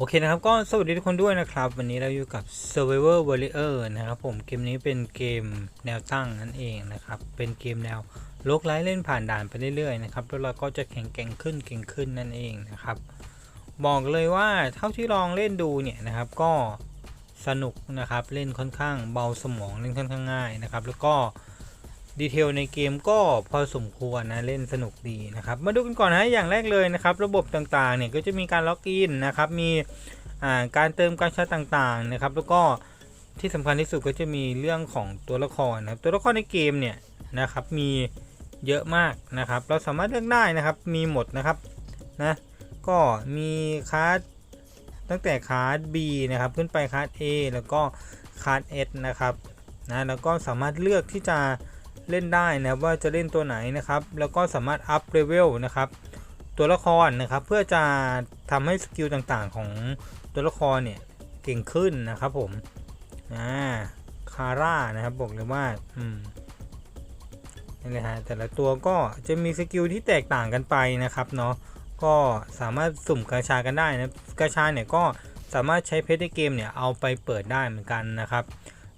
โอเคนะครับ ก็สวัสดีทุกคนด้วยนะครับ วันนี้เราอยู่กับ Survivor Warrior นะครับผมเกมนี้เป็นเกมแนวตั้งนั่นเองนะครับ เป็นเกมแนวโลกไร้เล่นผ่านด่านไปเรื่อยๆนะครับแล้วเราก็จะแข็งแก่งขึ้นเก่งขึ้นนั่นเองนะครับ บอกเลยว่าเท่าที่ลองเล่นดูเนี่ยนะครับก็สนุกนะครับเล่นค่อนข้างเบาสมองเล่นค่อนข้างง่ายนะครับ แล้วก็ ดีเทลในเกมก็พอสมควรนะเล่นสนุกดีนะครับ มาดูกันก่อนนะอย่างแรกเลยนะครับ ระบบต่างๆเนี่ยก็จะมีการล็อกอินนะครับมีการเติมการใช้ต่างๆนะครับ แล้วก็ที่สำคัญที่สุดก็จะมีเรื่องของตัวละครนะครับ ตัวละครในเกมเนี่ยนะครับมีเยอะมากนะครับ เราสามารถเลือกได้นะครับมีหมดนะครับนะก็มีคาร์ดตั้งแต่คาร์ด B นะครับขึ้นไปคาร์ด A แล้วก็คาร์ด S นะครับนะแล้วก็สามารถเลือกที่จะ เล่นได้นะครับว่าจะเล่นตัวไหนนะครับ แล้วก็สามารถอัพเลเวลนะครับตัวละครนะครับเพื่อจะทำให้สกิลต่างๆของตัวละครเนี่ยเก่งขึ้นนะครับผมอ่าคาร่านะครับบอกเลยว่าอืมนี่เลยฮะแต่ละตัวก็จะมีสกิลที่แตกต่างกันไปนะครับเนาะก็สามารถสุ่มกาชากันได้นะกาชาเนี่ยก็สามารถใช้เพชรในเกมเนี่ยเอาไปเปิดได้เหมือนกันนะครับ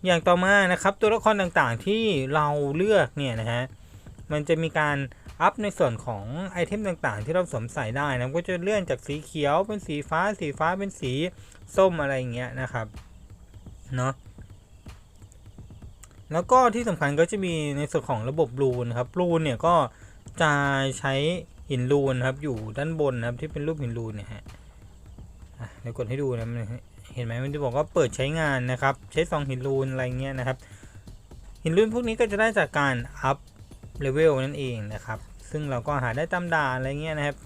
อย่างต่อมานะครับตัวละครต่างๆที่เราเลือกเนี่ยนะฮะมันจะมีการอัพในส่วนของไอเทมต่างๆ ที่เราสวมใส่ได้นะก็จะเลื่อนจากสีเขียวเป็นสีฟ้า สีฟ้าเป็นสีส้มอะไรอย่างเงี้ยนะครับเนาะแล้วก็ที่สำคัญก็จะมีในส่วนของระบบรูนครับรูนเนี่ยก็จะใช้หินรูนครับอยู่ด้านบนนะครับที่เป็นรูปหินรูนเนี่ยฮะอะเดี๋ยวกดให้ดูนะมัน เห็นไหมมันจะบอกว่าเปิดใช้งานนะครับ ใช้ซองหินรูนอะไรเงี้ยนะครับ หินรูนพวกนี้ก็จะได้จากการอัพเลเวลนั่นเองนะครับ ซึ่งเราก็หาได้ตามด่านอะไรเงี้ยนะครับ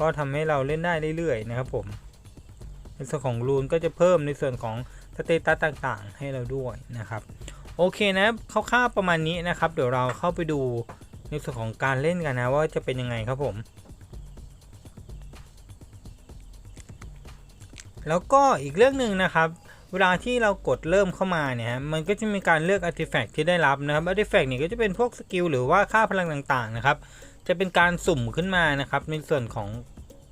ก็ทำให้เราเล่นได้เรื่อยๆนะครับผม ในส่วนของรูนก็จะเพิ่มในส่วนของสเตตัสต่างๆ ให้เราด้วยนะครับ โอเคนะคร่าวๆประมาณนี้นะครับ เดี๋ยวเราเข้าไปดูในส่วนของการเล่นกันนะว่าจะเป็นยังไงครับผม แล้วก็อีกเรื่องหนึ่งนะครับ เวลาที่เรากดเริ่มเข้ามาเนี่ยฮะมันก็จะมีการเลือกอาร์ติแฟกต์ที่ได้รับนะครับอาร์ติแฟกต์นี่ก็จะเป็นพวกสกิลหรือว่าค่าพลังต่างๆนะครับ จะเป็นการสุ่มขึ้นมานะครับ ในส่วนของ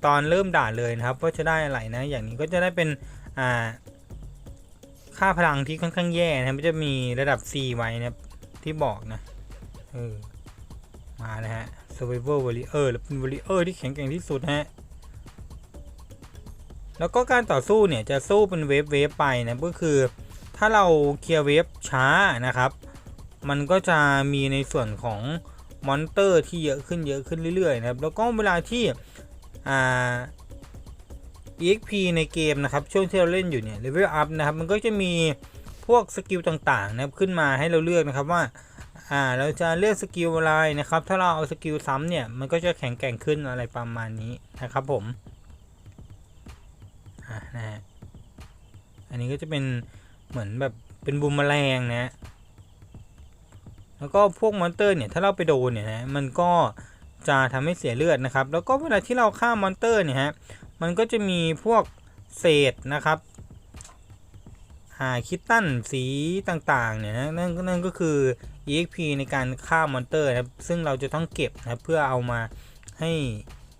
ตอนเริ่มด่านเลยนะครับว่าจะได้อะไรนะ อย่างนี้ก็จะได้เป็นอ่าค่าพลังที่ค่อนข้างแย่นะครับมันจะมีระดับ C ไว้นะครับที่บอกนะเออมานะฮะ Survivor Warrior หรือเป็น Warrior ที่แข็งแกร่งที่สุดฮะ แล้วก็การต่อสู้เนี่ยจะสู้เป็นเวฟเวฟไปนะก็คือ ถ้าเราเคลียร์เวฟช้านะครับ มันก็จะมีในส่วนของมอนเตอร์ที่เยอะขึ้นเยอะขึ้นเรื่อยๆนะครับ แล้วก็เวลาที่อ่า EXP ในเกมนะครับช่วงที่เราเล่นอยู่เนี่ยเลเวลอัพนะครับมันก็จะมีพวกสกิลต่างๆนะครับขึ้นมาให้เราเลือกนะครับว่าอ่าเราจะเลือกสกิลอะไรนะครับ ถ้าเราเอาสกิลซ้ำเนี่ยมันก็จะแข็งแกร่งขึ้นอะไรประมาณนี้นะครับผม อะนะฮะอันนี้ก็จะเป็นเหมือนแบบเป็นบูมแมลงนะฮะแล้วก็พวกมอนเตอร์เนี่ยถ้าเราไปโดนเนี่ยนะมันก็จะทำให้เสียเลือดนะครับ แล้วก็เวลาที่เราฆ่ามอนเตอร์เนี่ยฮะมันก็จะมีพวกเศษนะครับอ่าคิตตันสีต่างๆเนี่ยนะนั่นนั่นก็คือ EXP ในการฆ่ามอนเตอร์นะครับซึ่งเราจะต้องเก็บนะเพื่อเอามาให้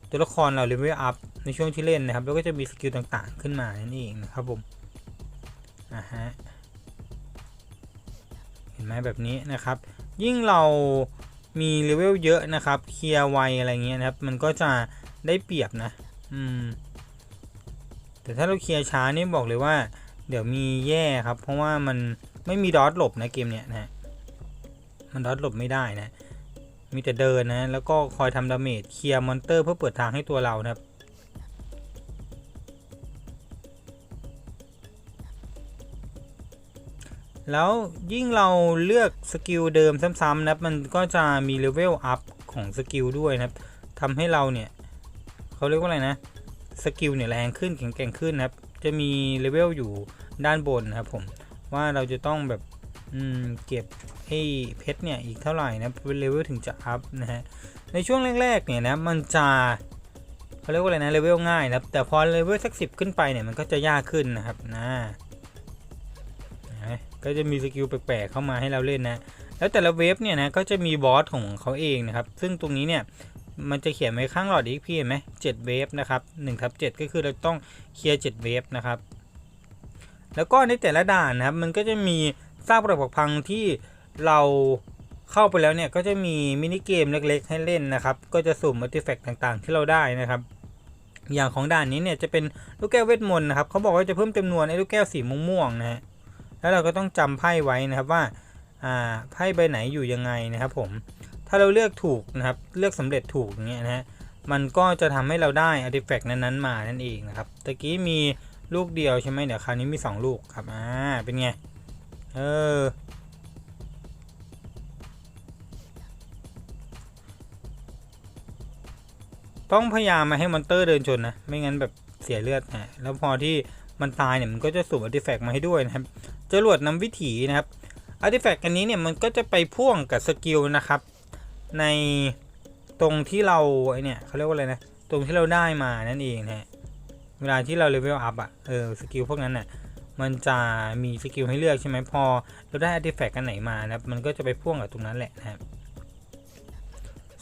ตัวละครเราเลเวลอัพ ในช่วงที่เล่นนะครับ แล้วก็จะมีสกิลต่างๆขึ้นมานั่นเองนะครับผมอ่าฮะเห็นไหมแบบนี้นะครับ ยิ่งเรามีเลเวลเยอะนะครับ เคลียร์ไวอะไรเงี้ยนะครับ มันก็จะได้เปรียบนะ อืม แต่ถ้าเราเคลียร์ช้านี่บอกเลยว่า เดี๋ยวมีแย่ครับ เพราะว่ามันไม่มีดอทหลบนะเกมเนี้ยนะฮะมันดอทหลบไม่ได้นะ มีแต่เดินนะ แล้วก็คอยทำดาเมจเคลียร์มอนเตอร์เพื่อเปิดทางให้ตัวเรานะครับ แล้วยิ่งเราเลือกสกิลเดิมซ้ำๆนะมันก็จะมีเลเวลอัพของสกิลด้วยนะครับทำให้เราเนี่ยเขาเรียกว่าอะไรนะสกิลเนี่ยแรงขึ้นแข็งแกร่งขึ้นนะครับจะมีเลเวลอยู่ด้านบนนะครับผมว่าเราจะต้องแบบเก็บไอ้เพชรเนี่ยอีกเท่าไหร่นะเป็นเลเวลถึงจะอัพนะฮะในช่วงแรกๆเนี่ยนะมันจะเขาเรียกว่าอะไรนะเลเวลง่ายนะแต่พอเลเวลสักสิขึ้นไปเนี่ยมันก็จะยากขึ้นนะครับนะ ก็จะมีสกิลแปลกๆเข้ามาให้เราเล่นนะ แล้วแต่ละเวฟเนี่ยนะก็จะมีบอสของเขาเองนะครับ ซึ่งตรงนี้เนี่ยมันจะเขียนไว้ข้างหลอด EXP เห็นไหมเจ็ดเวฟนะครับ1ทับ7ก็คือเราต้องเคลียร์7เวฟนะครับ แล้วก็ในแต่ละด่านนะครับ มันก็จะมีซากปรักหักพังที่เราเข้าไปแล้วเนี่ยก็จะมีมินิเกมเล็กๆ ให้เล่นนะครับ ก็จะสุ่มอาร์ติแฟกต์ต่างๆ ที่เราได้นะครับ อย่างของด่านนี้เนี่ยจะเป็นลูกแก้วเวทมนต์นะครับเขาบอกว่าจะเพิ่มจำนวนไอ้ลูกแก้วสีม่วงๆนะฮะ แล้วเราก็ต้องจำไพ่ไว้นะครับว่าไพ่ใบไหนอยู่ยังไงนะครับผมถ้าเราเลือกถูกนะครับเลือกสำเร็จถูกอย่างเงี้ยนะฮะมันก็จะทำให้เราได้อาร์ติแฟกต์นั้นๆมานั่นเองนะครับตะกี้มีลูกเดียวใช่ไหมเดี๋ยวคราวนี้มี 2 ลูกครับอ่าเป็นไงเออต้องพยายามมาให้มอนเตอร์เดินชนนะไม่งั้นแบบเสียเลือดนะแล้วพอที่มันตายเนี่ยมันก็จะสุ่มอาร์ติแฟกต์มาให้ด้วยนะครับ จรวดนำวิถีนะครับอาร์ติแฟกต์อันนี้เนี่ยมันก็จะไปพ่วงกับสกิลนะครับ ในตรงที่เราไอเนี่ยเขาเรียกว่าอะไรนะตรงที่เราได้มานั่นเองนะฮะเวลาที่เราเลเวลอัพอะเออสกิลพวกนั้นน่ะมันจะมีสกิลให้เลือกใช่ไหมพอเราได้อาร์ติแฟกต์กันไหนมานะครับมันก็จะไปพ่วงกับตรงนั้นแหละนะครับ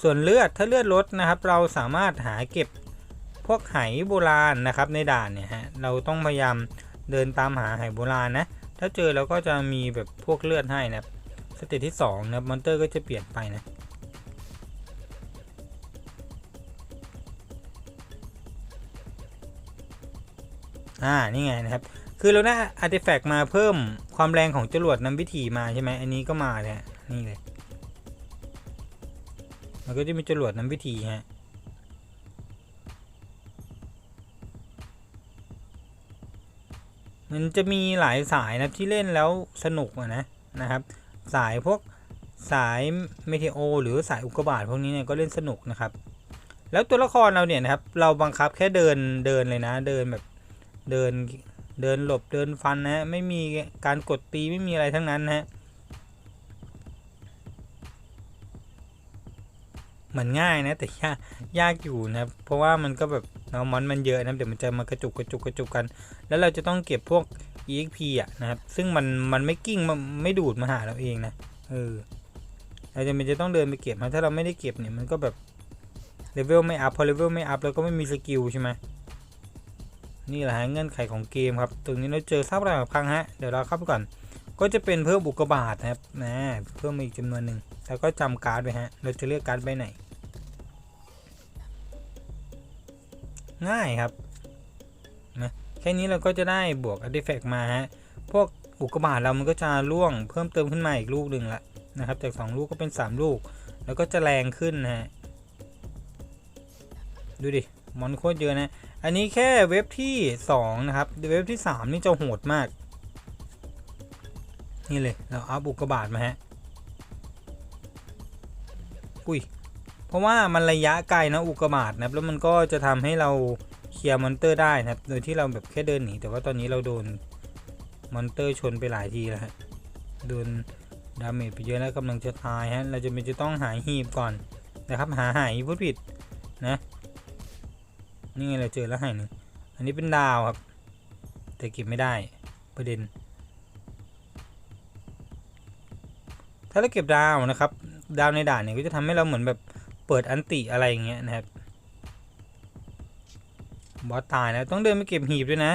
ส่วนเลือดถ้าเลือดลดนะครับ เราสามารถหาเก็บพวกไหโบราณนะครับในด่านเนี่ยฮะเราต้องพยายามเดินตามหาไหโบราณนะ ถ้าเจอเราก็จะมีแบบพวกเลือดให้นะครับ สเตจที่2นะครับมอนเตอร์ก็จะเปลี่ยนไปนะอ่า นี่ไงนะครับ คือเราได้อาร์ติแฟกต์มาเพิ่มความแรงของจรวดนำวิถีมาใช่ไหมอันนี้ก็มาเนี่ยนี่เลย มันก็จะมีจรวดนำวิถีฮะ มันจะมีหลายสายนะที่เล่นแล้วสนุกอะนะนะครับ สายพวกสายเมเทโอ หรือสายอุกกาบาตพวกนี้เนี่ยก็เล่นสนุกนะครับ แล้วตัวละครเราเนี่ยนะครับ เราบังคับแค่เดินเดินเลยนะ เดินแบบเดินเดินหลบเดินฟันนะ ไม่มีการกดตีไม่มีอะไรทั้งนั้นนะฮะ มันง่ายนะแต่ยากยากอยู่นะครับเพราะว่ามันก็แบบเนาะมอนมันเยอะนะเดี๋ยวมันจะมากระจุกกระจุกกระจุกกัน แล้วเราจะต้องเก็บพวก exp อะนะครับ ซึ่งมันมันไม่กิ้งมันไม่ดูดมาหาเราเองนะเออเราจะมันจะต้องเดินไปเก็บนะถ้าเราไม่ได้เก็บเนี่ยมันก็แบบเลเวลไม่อัพพอเลเวลไม่อัพเราก็ไม่มีสกิลใช่ไหมนี่แหละฮะเงื่อนไขของเกมครับตรงนี้เราเจอทราบอะไรครั้งฮะเดี๋ยวเราเข้าไปก่อน ก็จะเป็นเพิ่มอุกกาบาตนะครับนะเพิ่มมาอีกจำนวนหนึ่ง แล้วก็จำการ์ดไปฮะ เราจะเลือกการ์ดใบไหน ง่ายครับนะแค่นี้เราก็จะได้บวกอาร์ติแฟกมาฮะ พวกอุกกาบาตเรามันก็จะร่วงเพิ่มเติมขึ้นมาอีกลูกหนึ่งละนะครับ จาก 2 ลูกก็เป็น 3 ลูก แล้วก็จะแรงขึ้นนะฮะ ดูดิ มอนโคตรเยอะนะ อันนี้แค่เว็บที่ 2 นะครับ เว็บที่ 3 นี่จะโหดมาก นี่เลย เราอัพอุกกาบาตมาฮะ อุ้ย เพราะว่ามันระยะไกลนะอุกกาบาตนะครับแล้วมันก็จะทำให้เราเคลียร์มอนเตอร์ได้นะครับโดยที่เราแบบแค่เดินหนีแต่ว่าตอนนี้เราโดนมอนเตอร์ชนไปหลายทีแล้วฮะโดนดาเมจไปเยอะแล้วกำลังจะตายฮะเราจะเป็นจะต้องหายหีบก่อนนะครับ หาหายพูดผิดนะนี่ไงเราเจอแล้วหายหนึ่งอันนี้เป็นดาวครับ แต่เก็บไม่ได้ประเด็นถ้าเราเก็บดาวนะครับ ดาวในด่านเนี่ยก็จะทำให้เราเหมือนแบบเปิดอันติอะไรอย่างเงี้ยนะครับบอสตายแล้วต้องเดินไปเก็บหีบด้วยนะ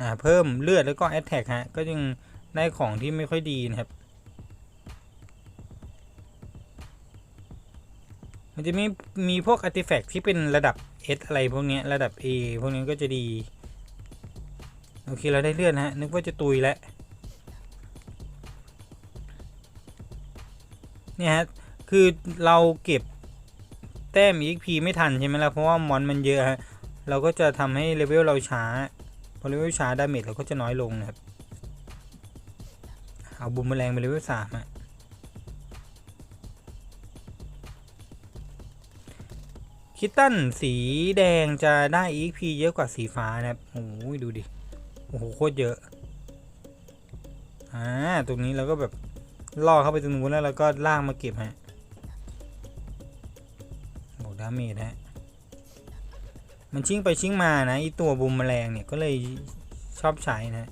อ่าเพิ่มเลือดแล้วก็แอตแทกฮะก็ยังได้ของที่ไม่ค่อยดีนะครับ มันจะมีมีพวกอาร์ติแฟกต์ที่เป็นระดับ S อะไรพวกนี้ระดับ A พวกนี้ก็จะดี โอเคเราได้เลือดนะฮะนึกว่าจะตุยแล้ว เนี่ยฮะคือเราเก็บแต้ม EXP ไม่ทันใช่ไหมล่ะเพราะว่ามอนมันเยอะฮะเราก็จะทำให้เลเวลเราช้าพอเลเวลช้าดาเมจเราก็จะน้อยลงนะครับเอาบูมแมลงไปเลเวลสามอะคิตตันสีแดงจะได้ EXP เยอะกว่าสีฟ้านะครับโอ้ยดูดิ โอ้โหโคตรเยอะ อ่า ตรงนี้เราก็แบบ ล่อเข้าไปตรงนู้นแล้วเราก็ลากมาเก็บฮะบอกดาเมจฮะมันชิ่งไปชิ่งมานะไอตัวบูมแมลงเนี่ยก็เลยชอบใช้นะ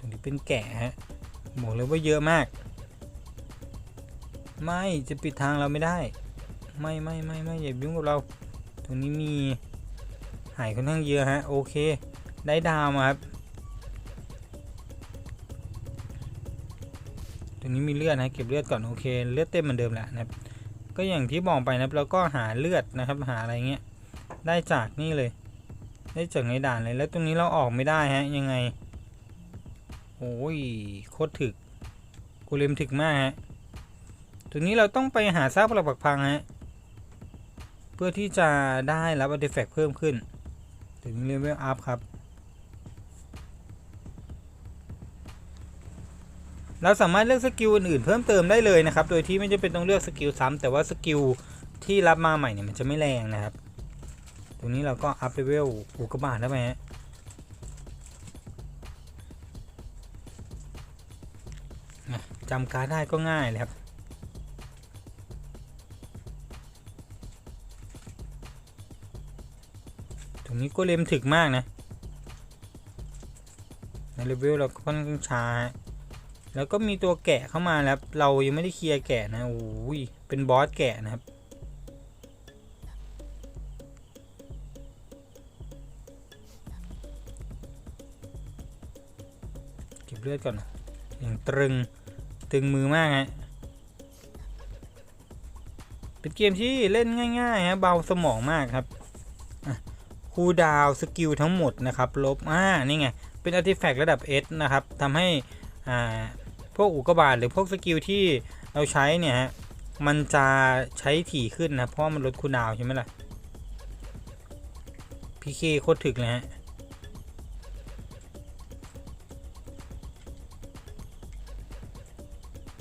อเป็นแกะฮะบอกเลยว่าเยอะมาก ไม่จะปิดทางเราไม่ได้ ไม่ไม่ไม่ไม่อย่ายุ่งกับเรา ตรงนี้มี หายค่อนข้างเยอะฮะโอเค ได้ดาวมาครับตรงนี้มีเลือดนะเก็บเลือดก่อนโอเคเลือดเต็มเหมือนเดิมแหละนะครับก็อย่างที่บอกไปนะครับเราก็หาเลือดนะครับหาอะไรเงี้ยได้จากนี่เลย ได้จากในด่านเลยแล้วตรงนี้เราออกไม่ได้ฮะยังไงโอ้ยโคตรถึกกูเลมถึกมากฮะตรงนี้เราต้องไปหาซากปรักปักพังฮะเพื่อที่จะได้รับอาร์ติแฟกต์เพิ่มขึ้น ถึงเลเวลอัพครับ เราสามารถเลือกสกิลอื่นๆเพิ่มเติมได้เลยนะครับ โดยที่ไม่จำเป็นต้องเลือกสกิลซ้ำแต่ว่าสกิลที่รับมาใหม่เนี่ยมันจะไม่แรงนะครับ ตรงนี้เราก็อัพเลเวลอุกกาบาตได้ไหมฮะจำการได้ก็ง่ายเลยครับ นี้ก็เลมถึกมากนะ ในเลเวเราก็ค่อนข้างช้า แล้วก็มีตัวแกะเข้ามาแล้วเรายังไม่ได้เคลียร์แกะนะโอ้ยเป็นบอสแกะนะครับเก็บเลือดก่อนอย่างตรึงตึงมือมากฮะเป็นเกมที่เล่นง่ายๆฮะเบาสมองมากครับ คูลดาวสกิลทั้งหมดนะครับลบอ่านี่ไง เป็นอาร์ติแฟกต์ระดับ S นะครับทำให้อ่าพวกอุกกาบาตหรือพวกสกิลที่เราใช้เนี่ยฮะมันจะใช้ถี่ขึ้นนะ เพราะมันลดคูลดาวใช่ไหมล่ะพีเคโคตรถึกเลยฮะ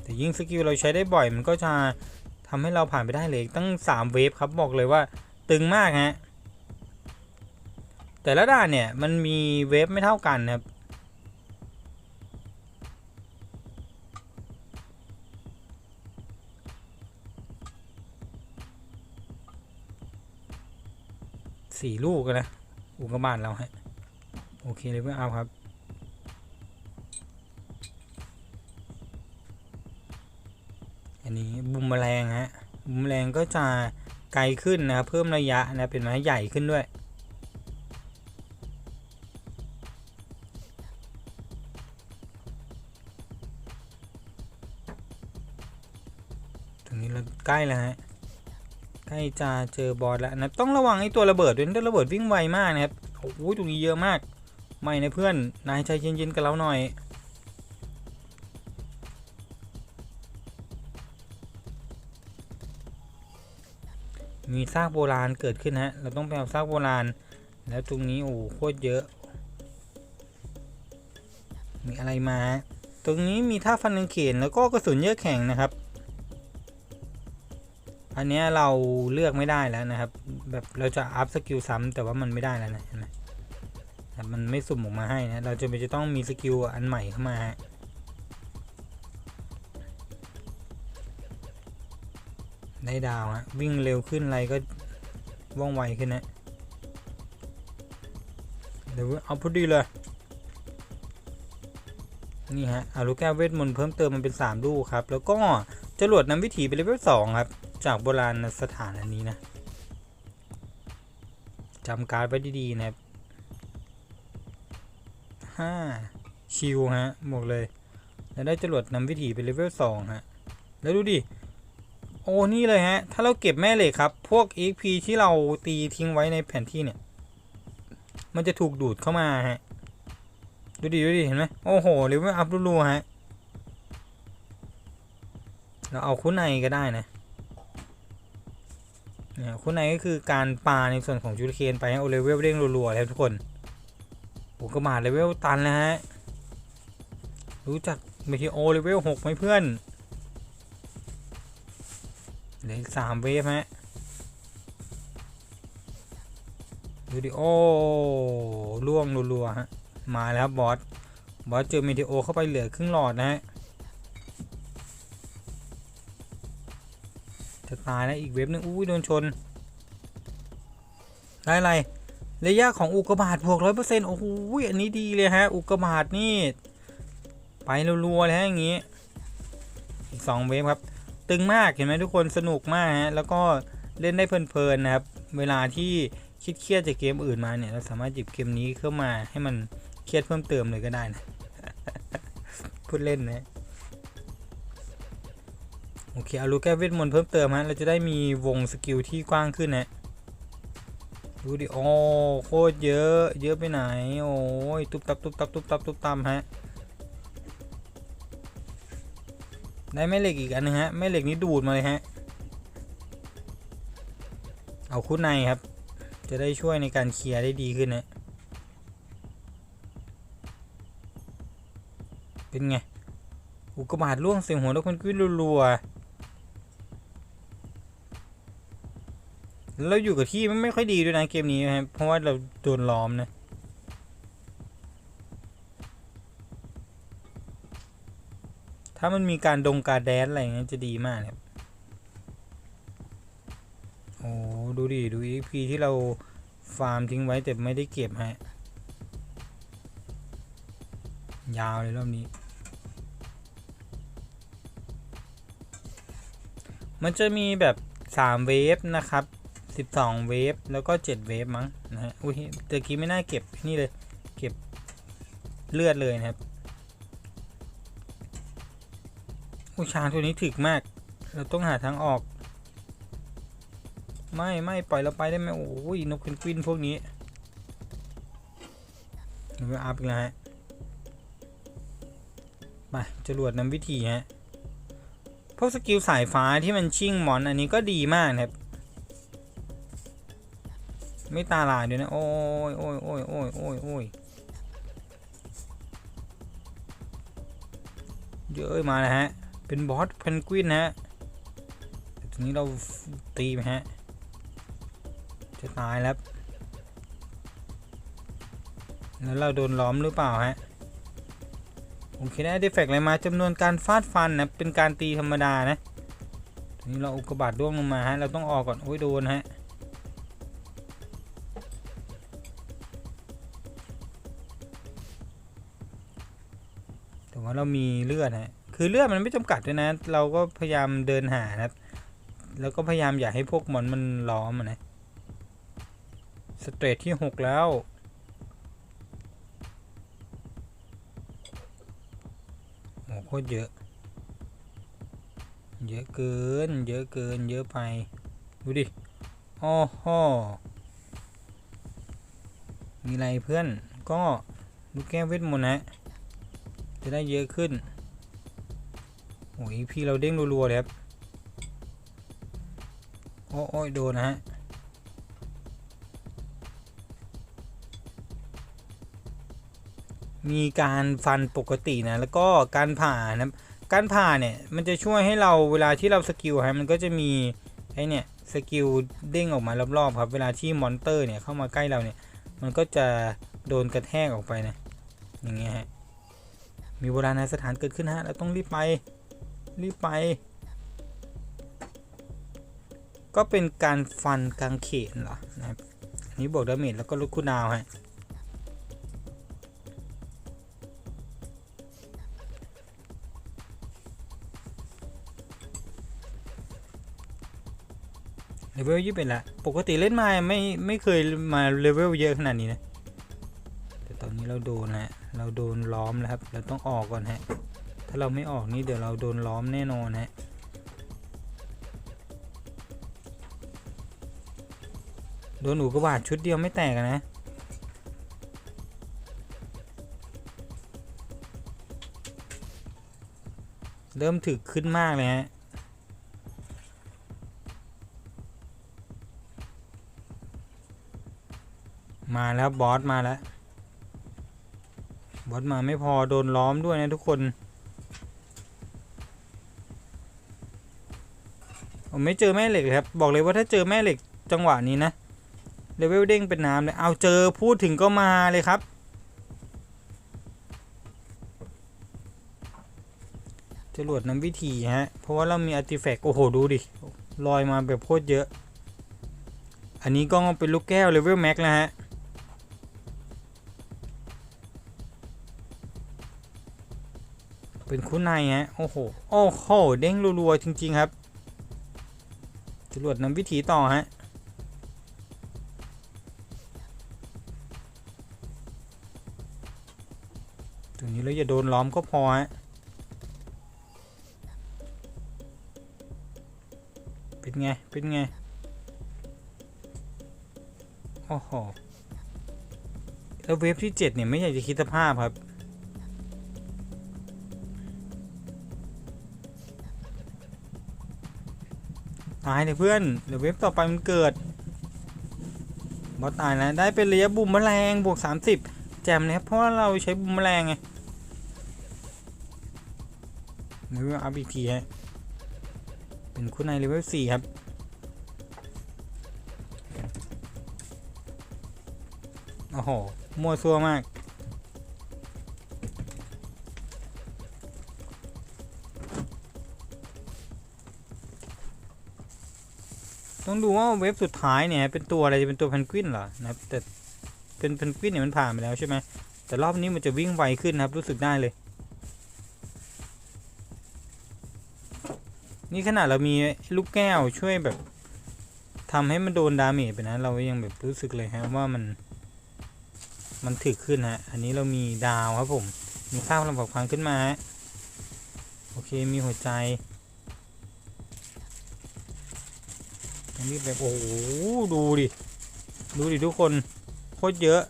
แต่ยิ่งสกิลเราใช้ได้บ่อยมันก็จะทำให้เราผ่านไปได้เลยตั้ง 3 เวฟครับบอกเลยว่าตึงมากฮะ แต่ละด่านเนี่ยมันมีเวฟไม่เท่ากันนะครับสี่ลูกนะอุกกาบาตเราฮะโอเคเลยเพื่อเอาครับ อันนี้บุมแมลงฮะบุมแมลงก็จะไกลขึ้นนะครับเพิ่มระยะนะเป็นไม้ใหญ่ขึ้นด้วย ใกล้แล้วฮะใกล้จะเจอบอสแล้วนะต้องระวังไอ้ตัวระเบิดด้วยนะตัวระเบิดวิ่งไวมากนะครับโอ้โหตรงนี้เยอะมาก ไม่นะเพื่อนนายใจเย็นๆกับเราหน่อยมีซากโบราณเกิดขึ้นฮะ เราต้องไปเอาซากโบราณ แล้วตรงนี้โอ้โคตรเยอะ มีอะไรมาฮะตรงนี้มีท่าฟันกางเขนแล้วก็กระสุนเยอะแข็งนะครับ อันนี้เราเลือกไม่ได้แล้วนะครับ แบบเราจะอัพสกิลซ้ำแต่ว่ามันไม่ได้แล้วนะเห็นไหมครับมันไม่สุ่มออกมาให้นะ เราจะไปจะต้องมีสกิลอันใหม่เข้ามาฮะได้ดาวฮะวิ่งเร็วขึ้นอะไรก็ว่องไวขึ้นนะเดี๋ยวเอาพอดีเลย นี่ฮะอาลูกแก้วเวทมนต์เพิ่มเติมมันเป็น 3 ลูกครับ แล้วก็จรวดนำวิถีไปเลเวล2ครับ จากโบราณสถานอันนี้นะจำการไว้ดีๆนะครับห้าชิวฮะบอกเลย แล้วได้จรวดนำวิถีไปเลเวล2ฮะ แล้วดูดิ โอ้นี่เลยฮะ ถ้าเราเก็บแม่เหล็กครับ พวก XP ที่เราตีทิ้งไว้ในแผนที่เนี่ย มันจะถูกดูดเข้ามาฮะ ดูดิ ดูดิ เห็นไหมโอ้โหเลเวลอัพรัวๆฮะ เราเอาคู่ในก็ได้นะ นี่ยคู่ในก็คือการปาในส่วนของจูริเคนไปให้โอเลเวลเร่งรัวๆแล้วทุกคนโอ้กระบาเลเวลตันแล้วฮะ รู้จักเมทิโอเลเวลหกไหมเพื่อนเหลือสามเวฟฮะดูดิโอล่วงรัวๆฮะ มาแล้วบอส บอสเจอเมทิโอเข้าไปเหลือครึ่งหลอดนะฮะ จะตายแล้วอีกเว็บนึงอุ้ยโดนชน ได้อะไรระยะของอุกกาบาตบวกร้อยเปอร์เซ็นต์โอ้โหอันนี้ดีเลยฮะ อุกกาบาตนี่ ไปรัวๆเลยฮะอย่างงี้ อีกสองเวฟครับ ตึงมากเห็นไหมทุกคนสนุกมากฮะแล้วก็เล่นได้เพลินๆนะครับ เวลาที่คิดเครียดจากเกมอื่นมาเนี่ยเราสามารถหยิบเกมนี้เข้ามาให้มันเครียดเพิ่มเติมเลยก็ได้นะพูดเล่นนะ โอเคเอาลูกแก้วเวทมนต์เพิ่มเติมฮะเราจะได้มีวงสกิลที่กว้างขึ้นนะดูดิโอ้โคตรเยอะ เยอะไปไหน โอ้ยตุ๊บตับตุ๊บตับตุ๊บตับตุ๊บตับฮะได้แม่เหล็กอีกอันนึงฮะแม่เหล็กนี้ดูดมาเลยฮะเอาคู่ในครับ จะได้ช่วยในการเคลียร์ได้ดีขึ้นนะเป็นไงอุกกาบาตล่วงเสียงหัวแล้วคนกวินรัวๆแล้ว เราอยู่กับที่มันไม่ค่อยดีด้วยนะเกมนี้นะครับเพราะว่าเราโดนล้อมนะถ้ามันมีการดงการแดนอะไรเงี้ยจะดีมากครับโอ้ดูดิดู EP ที่เราฟาร์มทิ้งไว้แต่ไม่ได้เก็บฮะยาวเลยรอบนี้ มันจะมีแบบ 3 เวฟนะครับ 12 เวฟแล้วก็ 7 เวฟมั้งนะฮะอุ้ยตะกี้ไม่น่าเก็บนี่เลย เก็บเลือดเลยนะครับผู้ช้างตัวนี้ถึกมาก เราต้องหาทางออก ไม่ไม่ปล่อยเราไปได้ไหมโอ้ยนกเพนกวินพวกนี้เดี๋ยวไปอัพอีกแล้วฮะไปจรวดนำวิธีฮะพวกสกิลสายฟ้าที่มันชิ่งมอนอันนี้ก็ดีมากนะครับ ไม่ตาลายด้วยนะ โอ้ยโอ้ยโอ้ยโอ้ยโอ้ยโอ้ยเยอะมาแล้วฮะ เป็นบอสเพนกวินฮะทีนี้เราตีไปฮะ จะตายแล้ว แล้วเราโดนล้อมหรือเปล่าฮะโอเคได้เดฟเฟกอะไรมาจำนวนการฟาดฟันนะเป็นการตีธรรมดานะทีนี้เราอุกกาบาตร่วงลงมาฮะ เราต้องออกก่อน โอ้ยโดนฮะ แต่ว่าเรามีเลือดฮะคือเลือดมันไม่จำกัดด้วยนะ เราก็พยายามเดินหานะ แล้วก็พยายามอย่าให้พวกมอนมันล้อมนะสเตรทที่หกแล้ว โอ้โหโคตรเยอะ เยอะเกิน เยอะเกิน เยอะไป ดูดิโอ้โหมีอะไรเพื่อน ก็ลูกแก้วเวทมนต์นะ จะได้เยอะขึ้นโอ้ยพี่เราเด้งรัวๆเลยครับโอ้อ้ยโดนนะฮะมีการฟันปกตินะ แล้วก็การผ่านะการผ่าเนี่ยมันจะช่วยให้เราเวลาที่เราสกิลฮะมันก็จะมีไอเนี่ยสกิลเด้งออกมารอบๆครับ เวลาที่มอนเตอร์เนี่ยเข้ามาใกล้เราเนี่ย มันก็จะโดนกระแทกออกไปนะอย่างเงี้ยฮะ มีโบราณสถานเกิดขึ้นฮะ เราต้องรีบไป รีบไป ก็เป็นการฟันกลางเขนเหรอนะครับอันนี้บวกดาเมจแล้วก็ลดคูลดาวฮะเลเวลยี่สิบเอ็ดละ ปกติเล่นมาไม่ไม่เคยมาเลเวลเยอะขนาดนี้นะ แต่ตอนนี้เราโดนฮะ เราโดนล้อมแล้วครับ เราต้องออกก่อนฮะ ถ้าเราไม่ออกนี่เดี๋ยวเราโดนล้อมแน่นอนฮะโดนอุกกาบาตชุดเดียวไม่แตกนะเริ่มถึกขึ้นมากเลยฮะมาแล้วบอสมาแล้ว บอสมาไม่พอโดนล้อมด้วยนะทุกคนผมไม่เจอแม่เหล็กเลยครับ บอกเลยว่าถ้าเจอแม่เหล็กจังหวะนี้นะเลเวลเด้งเป็นน้ำเลยเอาเจอพูดถึงก็มาเลยครับ จรวดน้ำวิธีฮะ เพราะว่าเรามีอาร์ติแฟกต์โอ้โห ดูดิ ลอยมาแบบโคตรเยอะ อันนี้ก็เป็นลูกแก้วเลเวลแม็กแล้วฮะ เป็นคู่ในฮะ โอ้โห โอ้โห เด้งรัวๆจริง ๆ ครับจรวดนำวิถีต่อฮะ ตรงนี้แล้วอย่าโดนล้อมก็พอฮะ เป็นไง เป็นไง โอ้โห แล้วเวฟที่ 7 เนี่ย ไม่อยากจะคิดสภาพครับ ตายเลยเพื่อนเดี๋ยวเวฟต่อไปมันเกิดบอตายแล้วได้เป็นระยะบุมแมลงบวก 30 แจมเลยครับเพราะเราใช้บุมแมลงไงเลเวลอัพอีกทีฮะเป็นคู่ในเลเวล4ครับโอ้โหมั่วซั่วมาก ต้องดูว่าเว็บสุดท้ายเนี่ยเป็นตัวอะไรจะเป็นตัวเพนกวินเหรอนะครับแต่เป็นเพนกวินเนี่ยมันผ่านไปแล้วใช่ไหมแต่รอบนี้มันจะวิ่งไวขึ้นนะครับรู้สึกได้เลย นี่ขนาดเรามีลูกแก้วช่วยแบบทำให้มันโดนดาเมจไปนะ เรายังแบบรู้สึกเลยฮะว่ามัน มันถึกขึ้นฮะ อันนี้เรามีดาวครับผม มีข้าวลำบากพังขึ้นมาฮะโอเคมีหัวใจ นี้แบบโอ้โหดูดิดูดิทุกคนโคตรเยอะ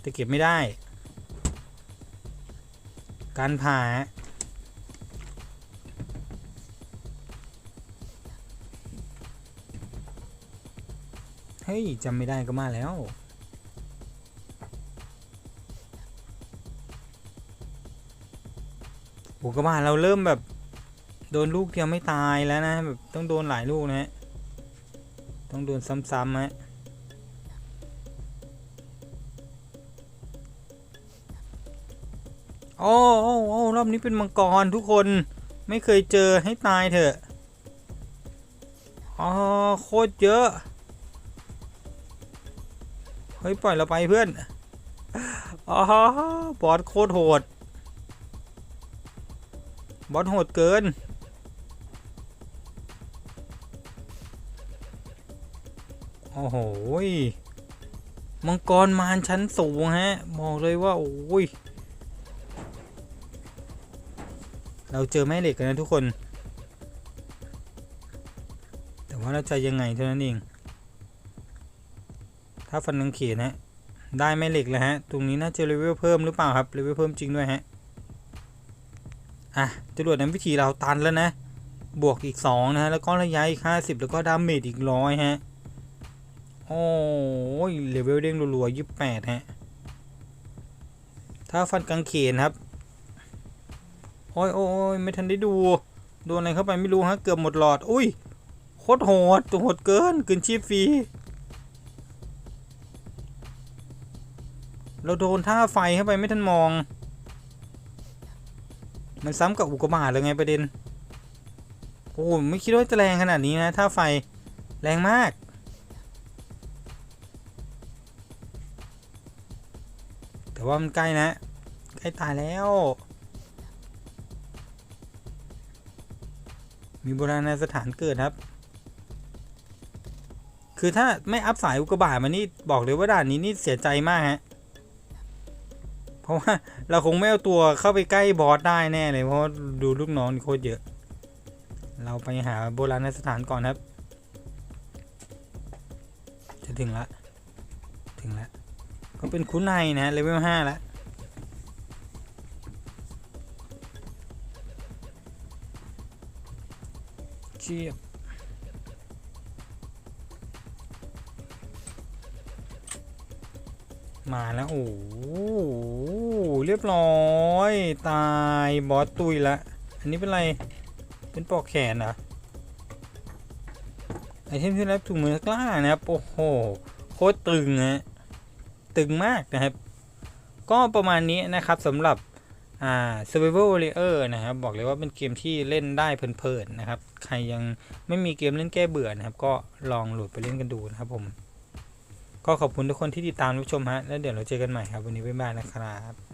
แต่เก็บไม่ได้ การผ่าเฮ้ยจำไม่ได้ก็มาแล้วโอ้ก็มาเราเริ่มแบบ โดนลูกเดียวไม่ตายแล้วนะแบบต้องโดนหลายลูกนะฮะ ต้องโดนซ้ำๆฮะโอ้โอ้โอ้รอบนี้เป็นมังกรทุกคนไม่เคยเจอให้ตายเถอะอ๋อโคตรเยอะ เฮ้ย ปล่อยเราไปเพื่อนอ๋อบอสโคตรโหด บอสโหดเกิน อ้โหมังกรมารชั้นสูงฮะบอกเลยว่า โอ้ย เราเจอแม่เหล็กกันนะทุกคน แต่ว่าเราจะยังไงเท่านั้นเอง ถ้าฟันกังเขียนฮะ ได้แม่เหล็กแล้วฮะ ตรงนี้น่าจะเลเวลเพิ่มหรือเปล่าครับ เลเวลเพิ่มจริงด้วยฮะ อะจรวดนั้นวิธีเราตันแล้วนะ บวกอีก 2 นะฮะ แล้วก็ระยะอีก 50 แล้วก็ดาเมจอีกร้อยฮะ โอ้ยเลเวลเด้งรัวๆยี่แปดฮะ ถ้าฟันกางเขนครับ โอ้ยโอ้ยไม่ทันได้ดู โดนอะไรเข้าไปไม่รู้ฮะ เกือบหมดหลอด อุ้ย โคตรโหดตัวโหดเกินเกินชีพฟรี เราโดนท่าไฟเข้าไปไม่ทันมอง มันซ้ำกับอุกกาบาตเลยไงประเด็น โอ้ไม่คิดว่าจะแรงขนาดนี้นะท่าไฟ แรงมาก ว่ามันใกล้นะ ใกล้ตายแล้ว มีโบราณสถานเกิดครับ คือถ้าไม่อัพสายอุกกาบาตมานี่บอกเลยว่าด่านนี้นี่เสียใจมากฮะ เพราะว่าเราคงไม่เอาตัวเข้าไปใกล้บอสได้แน่เลยเพราะดูลูกน้องโคตรเยอะ เราไปหาโบราณสถานก่อนครับ จะถึงละ ถึงแล้วก็เป็นคุ้นในนะเลเวลห้าแล้วเชียบมาแล้วโอ้โหเรียบร้อย ตายบอสตุยละ อันนี้เป็นไร เป็นปอกแขนเหรอไอเทมที่รับถุงมือกล้านะครับ โอ้โห โคตรตึงฮะ ตึงมากนะครับ ก็ประมาณนี้นะครับสำหรับอ่า Survival Warrior นะครับ บอกเลยว่าเป็นเกมที่เล่นได้เพลินๆนะครับ ใครยังไม่มีเกมเล่นแก้เบื่อนะครับ ก็ลองโหลดไปเล่นกันดูนะครับผม ก็ขอบคุณทุกคนที่ติดตามรับชมฮะ แล้วเดี๋ยวเราเจอกันใหม่ครับ วันนี้บ๊ายบายนะครับ